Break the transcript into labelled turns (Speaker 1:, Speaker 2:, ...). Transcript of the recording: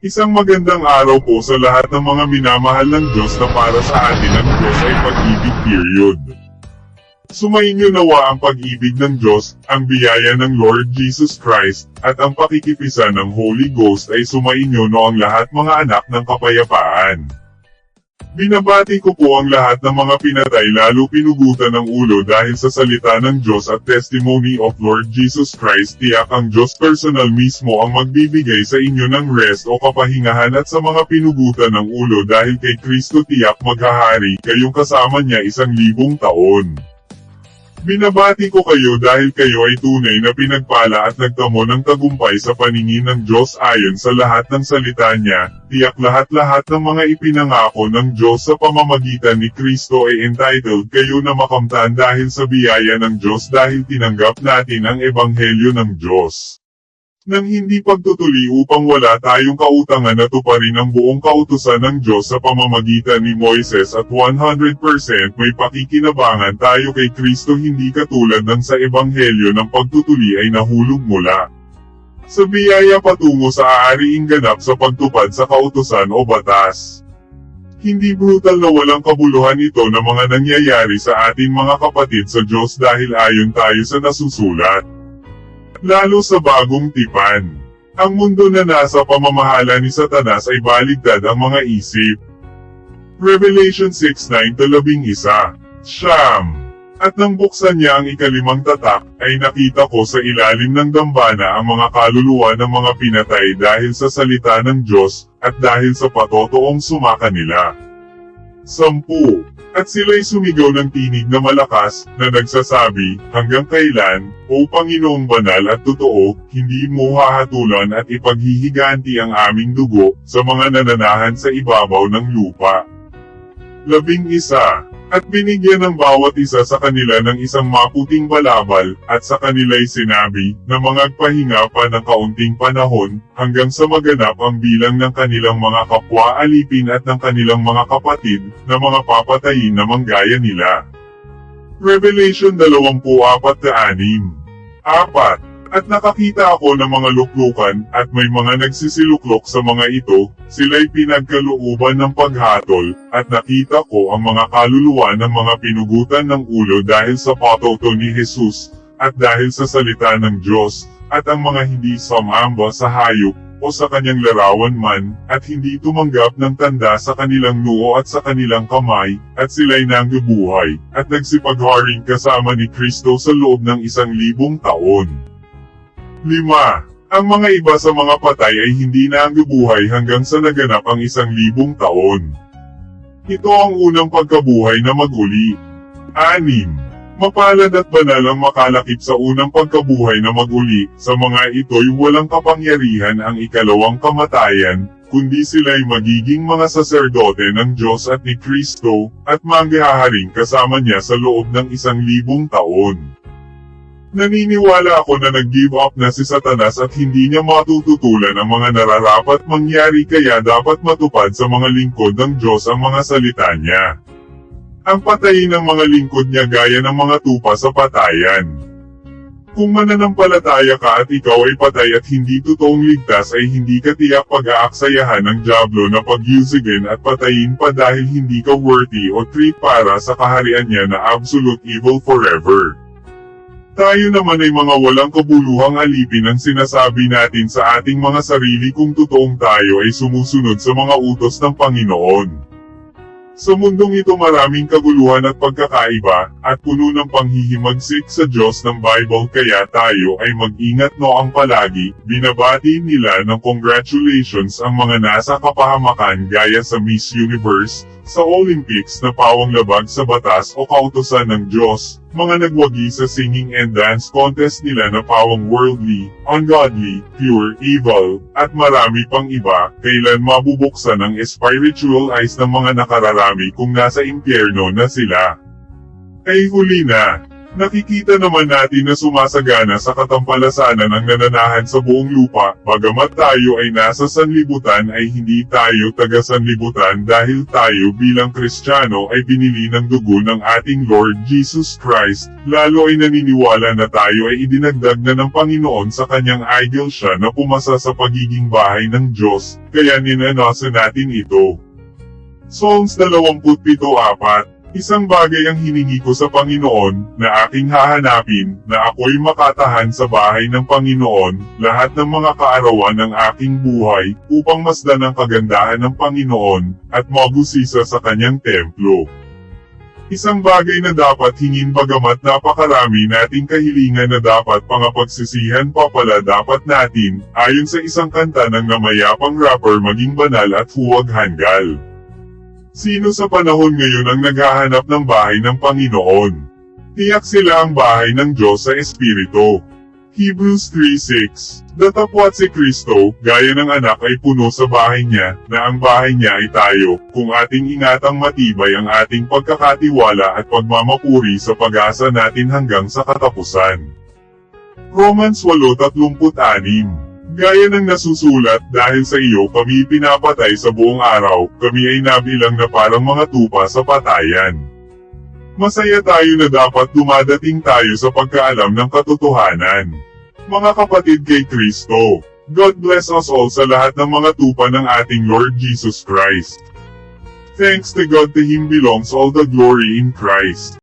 Speaker 1: Isang magandang araw po sa lahat ng mga minamahal ng Diyos na para sa atin ang Diyos ay pag-ibig period. Sumainyo nawa ang pag-ibig ng Diyos, ang biyaya ng Lord Jesus Christ, at ang pakikipisan ng Holy Ghost ay sumainyo no ang lahat mga anak ng kapayapaan. Binabati ko po ang lahat ng mga pinatay lalo pinugutan ng ulo dahil sa salita ng Diyos at testimony of Lord Jesus Christ tiyak ang Diyos personal mismo ang magbibigay sa inyo ng rest o kapahingahan at sa mga pinugutan ng ulo dahil kay Kristo tiyak maghahari kayong kasama niya isang libong taon. Binabati ko kayo dahil kayo ay tunay na pinagpala at nagtamo ng tagumpay sa paningin ng Diyos ayon sa lahat ng salita niya, tiyak lahat-lahat ng mga ipinangako ng Diyos sa pamamagitan ni Kristo ay entitled kayo na makamtan dahil sa biyaya ng Diyos dahil tinanggap natin ang Ebanghelyo ng Diyos nang hindi pagtutuli upang wala tayong kautangan na tuparin ang buong kautusan ng Diyos sa pamamagitan ni Moises at 100% may pakikinabangan tayo kay Kristo hindi katulad ng sa Ebanghelyo ng pagtutuli ay nahulog mula. Sa biyaya patungo sa aariing ganap sa pagtupad sa kautusan o batas. Hindi brutal na walang kabuluhan ito na mga nangyayari sa atin mga kapatid sa Diyos dahil ayon tayo sa nasusulat lalo sa bagong tipan. Ang mundo na nasa pamamahala ni Satanas ay baligtad ang mga isip. Revelation 6.9-11 Siyam. At nang buksan niya ang ikalimang tatak, ay nakita ko sa ilalim ng dambana ang mga kaluluwa ng mga pinatay dahil sa salita ng Diyos, at dahil sa patotoong sumaka nila. Sampu. At sila'y sumigaw ng tinig na malakas, na nagsasabi, hanggang kailan, O Panginoong banal at totoo, hindi mo hahatulan at ipaghihiganti ang aming dugo, sa mga nananahan sa ibabaw ng lupa. Labing isa. At binigyan ng bawat isa sa kanila ng isang maputing balabal, at sa kanila'y sinabi, na mangagpahinga pa ng kaunting panahon, hanggang sa maganap ang bilang ng kanilang mga kapwa alipin at ng kanilang mga kapatid, na mga papatayin na manggaya nila. Revelation 24-6 4. At nakakita ako ng mga luklukan, at may mga nagsisiluklok sa mga ito, sila'y pinagkalooban ng paghatol, at nakita ko ang mga kaluluwa ng mga pinugutan ng ulo dahil sa patoto ni Jesus, at dahil sa salita ng Diyos, at ang mga hindi samamba sa hayop, o sa kanyang larawan man, at hindi tumanggap ng tanda sa kanilang noo at sa kanilang kamay, at sila'y nanggabuhay, at nagsipagharing kasama ni Kristo sa loob ng isang libong taon. 5. Ang mga iba sa mga patay ay hindi na ang hanggang sa naganap ang isang libong taon. Ito ang unang pagkabuhay na maguli. 6. Mapalad at banal ang makalakip sa unang pagkabuhay na maguli, sa mga ito'y walang kapangyarihan ang ikalawang kamatayan, kundi sila'y magiging mga saserdote ng Diyos at ni Kristo, at manggaharing kasama niya sa loob ng isang libong taon. Naniniwala ako na nag-give up na si Satanas at hindi niya matututulan ang mga nararapat mangyari kaya dapat matupad sa mga lingkod ng Diyos ang mga salita niya. Ang patayin ng mga lingkod niya gaya ng mga tupa sa patayan. Kung mananampalataya ka at ikaw ay patay at hindi totoong ligtas ay hindi ka tiyak pag-aaksayahan ng Diablo na pag-usigin at patayin pa dahil hindi ka worthy o treat para sa kaharian niya na absolute evil forever. Tayo naman ay mga walang kabuluhang alipin ang sinasabi natin sa ating mga sarili kung totoong tayo ay sumusunod sa mga utos ng Panginoon. Sa mundong ito maraming kaguluhan at pagkakaiba, at puno ng panghihimagsik sa Diyos ng Bible kaya tayo ay mag-ingat noong palagi, binabati nila ng congratulations ang mga nasa kapahamakan gaya sa Miss Universe, sa Olympics na pawang labag sa batas o kautosan ng Diyos, mga nagwagi sa singing and dance contest nila na pawang worldly, ungodly, pure, evil, at marami pang iba, kailan mabubuksan ang spiritual eyes ng mga nakararami kung nasa impyerno na sila. Ay huli na, Nakikita naman natin na sumasagana sa katampalasanan ang nananahan sa buong lupa, bagamat tayo ay nasa sanlibutan ay hindi tayo taga sanlibutan dahil tayo bilang Kristiyano ay binili ng dugo ng ating Lord Jesus Christ, lalo ay naniniwala na tayo ay idinagdag na ng Panginoon sa kanyang ideal siya na pumasa sa pagiging bahay ng Diyos, kaya ninanasa natin ito. Psalms 27.4 Isang bagay ang hiningi ko sa Panginoon, na aking hahanapin, na ako'y makatahan sa bahay ng Panginoon, lahat ng mga kaarawan ng aking buhay, upang masdan ang kagandahan ng Panginoon, at magusisa sa kanyang templo. Isang bagay na dapat hingin bagamat napakarami nating kahilingan na dapat pangapagsisihan pa pala dapat natin, ayon sa isang kanta ng namayapang rapper maging banal at huwag hanggal. Sino sa panahon ngayon ang naghahanap ng bahay ng Panginoon? Tiyak sila ang bahay ng Diyos sa Espiritu. Hebrews 3.6 Datapwat si Kristo, gaya ng anak ay puno sa bahay niya, na ang bahay niya ay tayo, kung ating ingatang matibay ang ating pagkakatiwala at pagmamapuri sa pag-asa natin hanggang sa katapusan. Romans 8.36 Gaya ng nasusulat, dahil sa iyo kami pinapatay sa buong araw, kami ay nabilang na parang mga tupa sa patayan. Masaya tayo na dapat dumadating tayo sa pagkaalam ng katotohanan. Mga kapatid kay Kristo, God bless us all sa lahat ng mga tupa ng ating Lord Jesus Christ. Thanks to God to Him belongs all the glory in Christ.